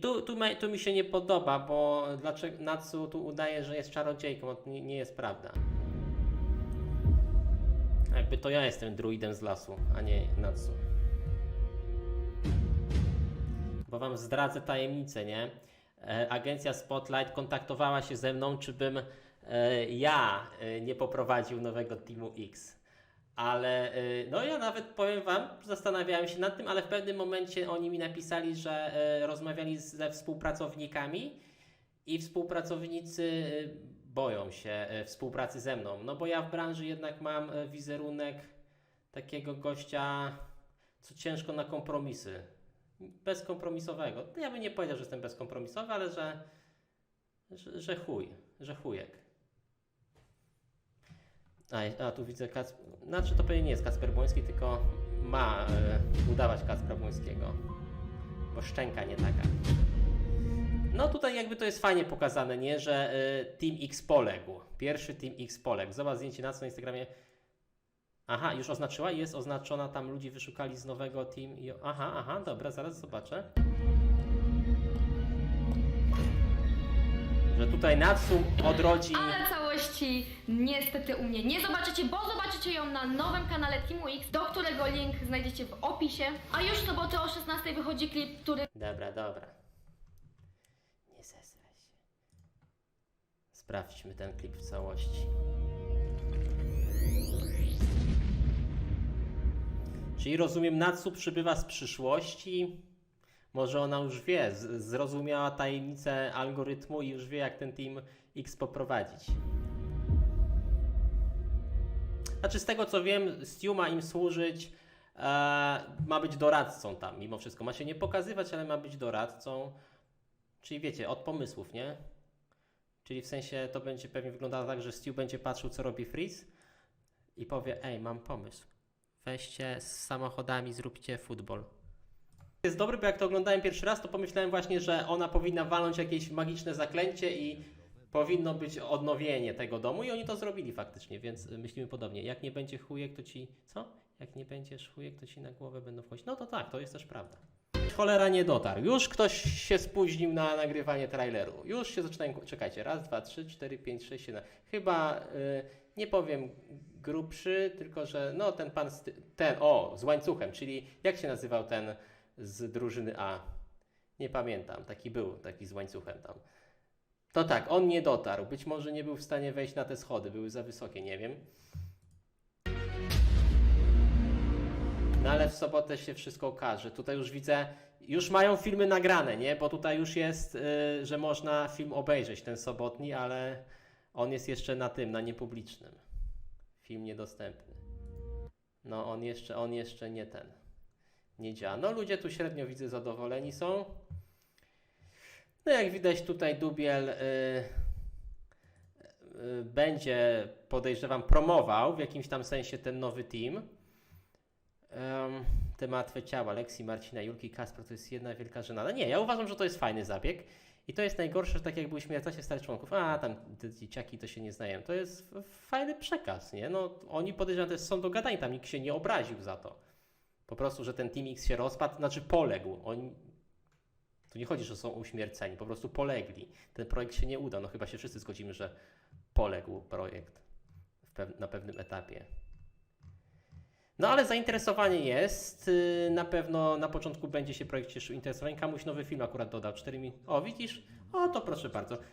tu, tu, tu mi się nie podoba, bo dlaczego Natsu tu udaje, że jest czarodziejką, to nie, nie jest prawda. Jakby to ja jestem druidem z lasu, a nie Natsu. Bo wam zdradzę tajemnicę, nie? E, agencja Spotlight kontaktowała się ze mną, czy bym e, ja e, nie poprowadził nowego Teamu X. Ale e, no ja nawet powiem wam, zastanawiałem się nad tym, ale w pewnym momencie oni mi napisali, że e, rozmawiali ze współpracownikami i współpracownicy e, boją się współpracy ze mną. No bo ja w branży jednak mam wizerunek takiego gościa, co ciężko na kompromisy. Bezkompromisowego. Ja bym nie powiedział, że jestem bezkompromisowy, ale że, że, że chuj, że chujek. A, a tu widzę Kac... Znaczy to pewnie nie jest Kacper Błoński, tylko ma e, udawać Kacpra Błońskiego. Bo szczęka nie taka. No tutaj jakby to jest fajnie pokazane, nie? Że e, Team X poległ. Pierwszy Team X poległ. Zobacz zdjęcie na co na Instagramie. Aha, już oznaczyła? Jest oznaczona, tam ludzi wyszukali z nowego Team. Aha, aha, dobra, zaraz zobaczę. Że tutaj Natsu odrodzi... Ale całości niestety u mnie nie zobaczycie, bo zobaczycie ją na nowym kanale Teamu X, do którego link znajdziecie w opisie. A już w sobotę o 16 wychodzi klip, który Dobra, dobra. Nie zesraj się. Sprawdźmy ten klip w całości. Czyli rozumiem, Natsu przybywa z przyszłości. Może ona już wie, zrozumiała tajemnicę algorytmu i już wie, jak ten Team X poprowadzić. Znaczy, z tego co wiem, Stu ma im służyć, e, ma być doradcą tam, mimo wszystko. Ma się nie pokazywać, ale ma być doradcą. Czyli wiecie, od pomysłów, nie? Czyli w sensie to będzie pewnie wyglądało tak, że Stu będzie patrzył, co robi Freeze i powie: Ej, mam pomysł. Weźcie z samochodami, zróbcie futbol. Jest dobry, bo jak to oglądałem pierwszy raz, to pomyślałem właśnie, że ona powinna walnąć jakieś magiczne zaklęcie i powinno być odnowienie tego domu i oni to zrobili faktycznie, więc myślimy podobnie. Jak nie będzie chujek, to ci... Co? Jak nie będziesz chujek, to ci na głowę będą wchodzić. No to tak, to jest też prawda. Cholera nie dotarł. Już ktoś się spóźnił na nagrywanie traileru. Już się zaczynają... Czekajcie, raz, dwa, trzy, cztery, pięć, sześć, siedem. Chyba, y, nie powiem grubszy, tylko że no ten pan, ten, o, z łańcuchem, czyli jak się nazywał ten z drużyny A? Nie pamiętam, taki był, taki z łańcuchem tam. To tak, on nie dotarł. Być może nie był w stanie wejść na te schody, były za wysokie, nie wiem. No ale w sobotę się wszystko okaże. Tutaj już widzę, już mają filmy nagrane, nie? Bo tutaj już jest, y, że można film obejrzeć, ten sobotni, ale on jest jeszcze na tym, na niepublicznym. Film niedostępny. No on jeszcze, on jeszcze nie ten. Nie działa. No ludzie tu średnio widzę zadowoleni są. No jak widać tutaj Dubiel y, y, będzie, podejrzewam, promował w jakimś tam sensie ten nowy team. Um, te martwe ciała Leksi, Marcina, Julki, Kasper to jest jedna wielka żenada. Nie, ja uważam, że to jest fajny zabieg. I to jest najgorsze, że tak jak były śmiertacie starych członków, a tam te dzieciaki to się nie znają. To jest fajny przekaz, nie? No oni podejrzewam, jest są dogadani, tam nikt się nie obraził za to. Po prostu, że ten Team X się rozpadł, znaczy poległ. Oni tu nie chodzi, że są uśmierceni, po prostu polegli. Ten projekt się nie uda. No chyba się wszyscy zgodzimy, że poległ projekt pew- na pewnym etapie. No ale zainteresowanie jest. Yy, Na pewno na początku będzie się projekt cieszył interesowaniem. Kamuś nowy film akurat dodał 4 mi. O, widzisz? O, to proszę bardzo.